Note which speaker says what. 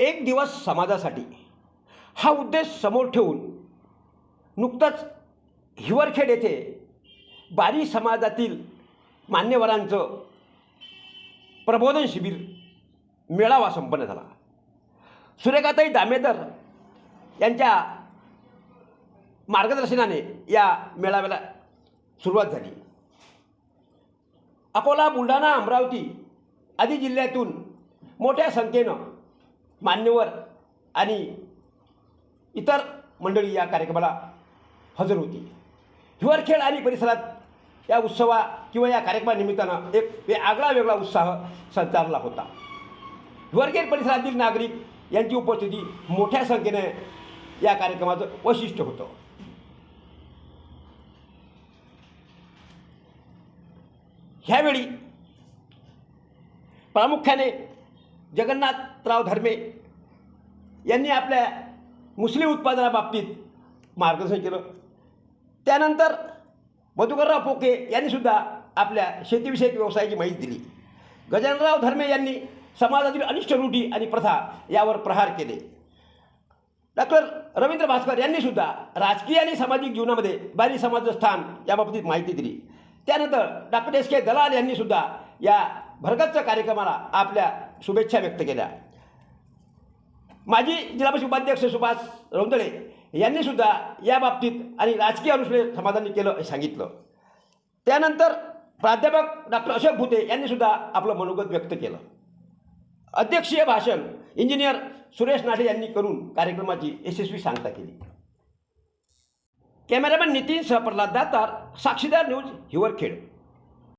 Speaker 1: एक दिवस समाजासाठी. हा उद्देश समोर ठेवून नुकतंच हिवरखेड येथे बारी समाजातील मान्यवरांचं प्रबोधन शिबिर मेळावा संपन्न झाला. सुरेखाताई दामेदर यांच्या मार्गदर्शनाने या मेळाव्याला सुरुवात झाली. अकोला बुलढाणा अमरावती आदी जिल्ह्यातून मोठ्या संख्येनं मान्यवर आणि इतर मंडळी या कार्यक्रमाला हजर होती. हिवरखेड आणि परिसरात या उत्सवा किंवा या कार्यक्रमानिमित्तानं एक वे आगळा वेगळा उत्साह संचारला होता. हिवरखेड परिसरातील नागरिक यांची उपस्थिती मोठ्या संख्येने या कार्यक्रमाचं वैशिष्ट्य होतं. ह्यावेळी प्रामुख्याने जगन्नाथराव धर्मे यांनी आपल्या मुस्लिम उत्पादनाबाबतीत मार्गदर्शन केलं. त्यानंतर मधुकरराव पोके यांनीसुद्धा आपल्या शेतीविषयक व्यवसायाची माहिती दिली. गजाननराव धर्मे यांनी समाजातील अनिष्ट रूढी आणि प्रथा यावर प्रहार केले. डॉक्टर रवींद्र भास्कर यांनीसुद्धा राजकीय आणि सामाजिक जीवनामध्ये बाली समाजाचं स्थान याबाबतीत माहिती दिली. त्यानंतर डॉक्टर एस के दलाल यांनीसुद्धा या भरगतच्या कार्यक्रमाला आपल्या शुभेच्छा व्यक्त केल्या. माजी जिल्हा परिषद उपाध्यक्ष सुभाष रौंदळे यांनीसुद्धा या बाबतीत आणि राजकीय अनुष्ठेय समाधानी केलं हे सांगितलं. त्यानंतर प्राध्यापक डॉक्टर अशोक भुते यांनीसुद्धा आपलं मनोगत व्यक्त केलं. अध्यक्षीय भाषण इंजिनियर सुरेश नाठे यांनी करून कार्यक्रमाची यशस्वी सांगता केली. कॅमेरामॅन नितीन सह प्रल्हाद दातार साक्षीदार न्यूज हिवरखेड.